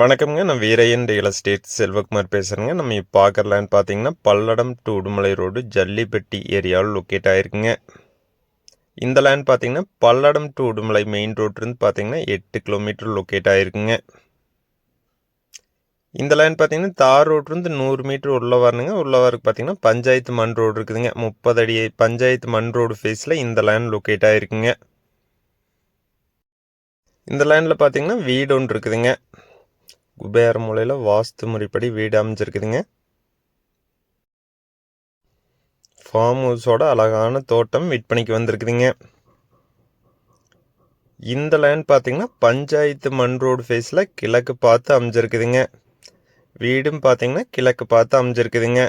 வணக்கம்ங்க. நான் Veeraiyan real estate Selvakumar பேசுகிறேங்க நம்ம இப்போ லேண்ட் பார்த்தீங்கன்னா பல்லடம் டு உடுமலை ரோடு ஜல்லிப்பட்டி ஏரியாவில் லொக்கேட் ஆகிருக்குங்க இந்த லேண்ட் பார்த்தீங்கன்னா பல்லடம் டு உடுமலை மெயின் ரோட்லேருந்து பார்த்தீங்கன்னா எட்டு கிலோமீட்டர் லொக்கேட் ஆகிருக்குங்க இந்த லேண்ட் பார்த்தீங்கன்னா தார் ரோட்லேருந்து நூறு மீட்டர் உள்ள வரணுங்க. உள்ள வரக்கு பார்த்தீங்கன்னா பஞ்சாயத்து மண் ரோடு இருக்குதுங்க. முப்பது அடி பஞ்சாயத்து மண் ரோடு ஃபேஸில் இந்த லேண்ட் லொக்கேட் ஆகிருக்குங்க இந்த லேண்டில் பார்த்தீங்கன்னா வீடு ஒன்று இருக்குதுங்க. குபேர மூலையில் வாஸ்து முறைப்படி வீடு அமைஞ்சிருக்குதுங்க. ஃபார்ம் ஹவுஸோட அழகான தோட்டம் விற்பனைக்கு வந்திருக்குதுங்க. இந்த லேண்ட் பார்த்தீங்கன்னா பஞ்சாயத்து மண் ரோடு ஃபேஸில் கிழக்கு பார்த்து அமைஞ்சிருக்குதுங்க. வீடும் பார்த்தீங்கன்னா கிழக்கு பார்த்து அமைஞ்சிருக்குதுங்க.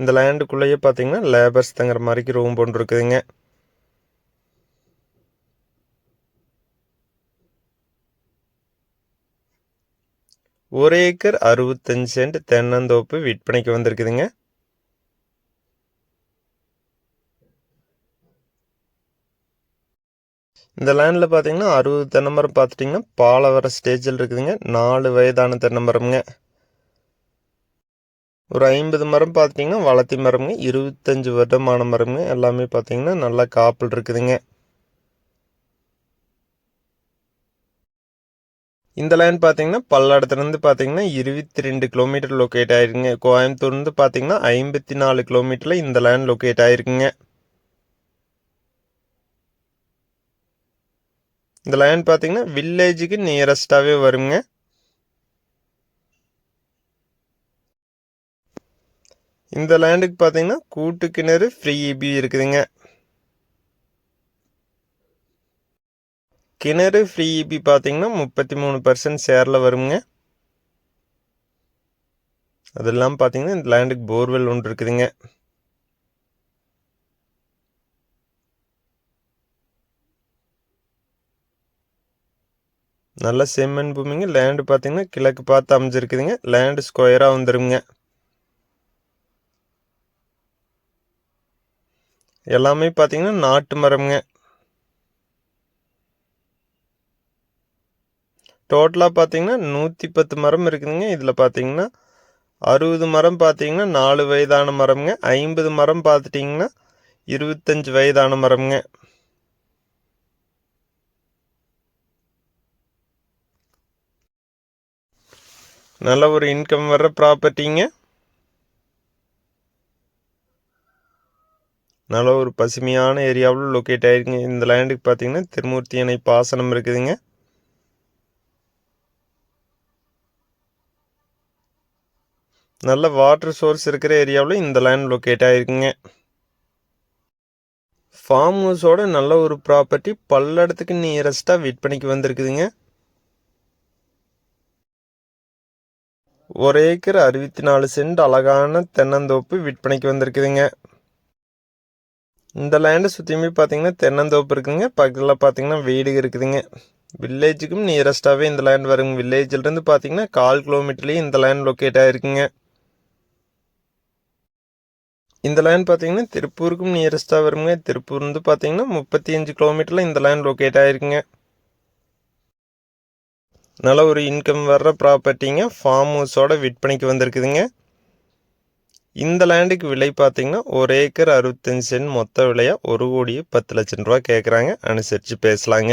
இந்த லேண்டுக்குள்ளேயே பார்த்தீங்கன்னா லேபர்ஸ் தங்குற மாதிரிக்கு ரூம் போன்று இருக்குதுங்க. ஒரு ஏக்கர் அறுபத்தஞ்சு சென்ட் தென்னந்தோப்பு விற்பனைக்கு வந்திருக்குதுங்க. இந்த லேண்டில் பார்த்தீங்கன்னா அறுபது தென்னமரம் பார்த்துட்டிங்கன்னா பாலை வர ஸ்டேஜில் இருக்குதுங்க. நாலு வயதான தென்னமரம்ங்க. ஒரு ஐம்பது மரம் பார்த்துட்டிங்கன்னா வளர்த்தி மரம்ங்க. இருபத்தஞ்சி வருடமான மரம்ங்க. எல்லாமே பார்த்தீங்கன்னா நல்லா காப்பில் இருக்குதுங்க. இந்த லைன் பார்த்தீங்கன்னா பல்லடத்துலேருந்து பார்த்தீங்கன்னா இருபத்தி ரெண்டு கிலோமீட்டர் லொக்கேட் ஆயிருக்குங்க. கோயம்புத்தூர்லேருந்து பார்த்தீங்கன்னா ஐம்பத்தி நாலு கிலோமீட்டரில் இந்த லைன் லொக்கேட் ஆயிருக்குங்க. இந்த லைன் பார்த்தீங்கன்னா வில்லேஜுக்கு நியரஸ்டாகவே வருங்க. இந்த லேண்டுக்கு பார்த்தீங்கன்னா கூட்டு கிணறு ஃப்ரீ இபி இருக்குதுங்க. கிணறு ஃப்ரீ இபி பார்த்தீங்கன்னா முப்பத்தி மூணு பர்சன்ட் ஷேரில் வருங்க. அது இல்லாமல் பார்த்தீங்கன்னா இந்த லேண்டுக்கு போர்வெல் ஒன்று இருக்குதுங்க. நல்ல செம்மண் பூமிங்க. லேண்டு பார்த்தீங்கன்னா கிழக்கு பார்த்து அமைஞ்சிருக்குதுங்க. லேண்டு ஸ்கொயராக வந்துருங்க. எல்லாமே பார்த்தீங்கன்னா நாட்டு மரம்ங்க. டோட்டலாக பார்த்தீங்கன்னா நூற்றி பத்து மரம் இருக்குதுங்க. இதில் பார்த்தீங்கன்னா அறுபது மரம் பார்த்தீங்கன்னா நாலு வயதான மரம்ங்க. ஐம்பது மரம் பார்த்துட்டிங்கன்னா இருபத்தஞ்சி வயதான மரம்ங்க. நல்ல ஒரு இன்கம் வர்ற ப்ராப்பர்ட்டிங்க நல்ல ஒரு பசுமையான ஏரியாவில் லொக்கேட் ஆகிருக்குங்க இந்த லேண்டுக்கு பார்த்தீங்கன்னா திருமூர்த்தி அணை பாசனம் இருக்குதுங்க. நல்ல வாட்டர் சோர்ஸ் இருக்கிற ஏரியாவில் இந்த லேண்ட் லொக்கேட் ஆகிருக்குங்க ஃபார்ம் ஹவுஸோட நல்ல ஒரு ப்ராப்பர்ட்டி பல்லடத்துக்கு நியரஸ்ட்டாக விற்பனைக்கு வந்திருக்குதுங்க. ஒரு ஏக்கர் அறுபத்தி நாலு சென்ட் அழகான தென்னந்தோப்பு விற்பனைக்கு வந்திருக்குதுங்க. இந்த லேண்டை சுற்றியுமே பார்த்தீங்கன்னா தென்னந்தோப்பு இருக்குதுங்க பக்கத்தில் பார்த்தீங்கன்னா வீடு இருக்குதுங்க. வில்லேஜுக்கும் நியரஸ்ட்டாகவே இந்த லேண்ட் வருங்க. வில்லேஜிலேருந்து பார்த்தீங்கன்னா கால் கிலோமீட்டர்லேயும் இந்த லேண்ட் லொக்கேட் ஆகிருக்குங்க இந்த லைன் பார்த்தீங்கன்னா திருப்பூருக்கும் நியரஸ்ட்டாக வருங்க. திருப்பூர் வந்து பார்த்தீங்கன்னா முப்பத்தி அஞ்சு கிலோமீட்டரில் இந்த லைன் லொக்கேட் ஆகிருக்குங்க நல்ல ஒரு இன்கம் வர்ற ப்ராப்பர்ட்டிங்க ஃபார்ம் ஹவுஸோட விற்பனைக்கு வந்திருக்குதுங்க. இந்த லேண்டுக்கு விலை பார்த்தீங்கன்னா ஒரு ஏக்கர் அறுபத்தஞ்சு சென்ட் மொத்த விலையாக ஒரு கோடியே பத்து லட்சம் ரூபா கேட்குறாங்க அனுசரித்து பேசலாங்க.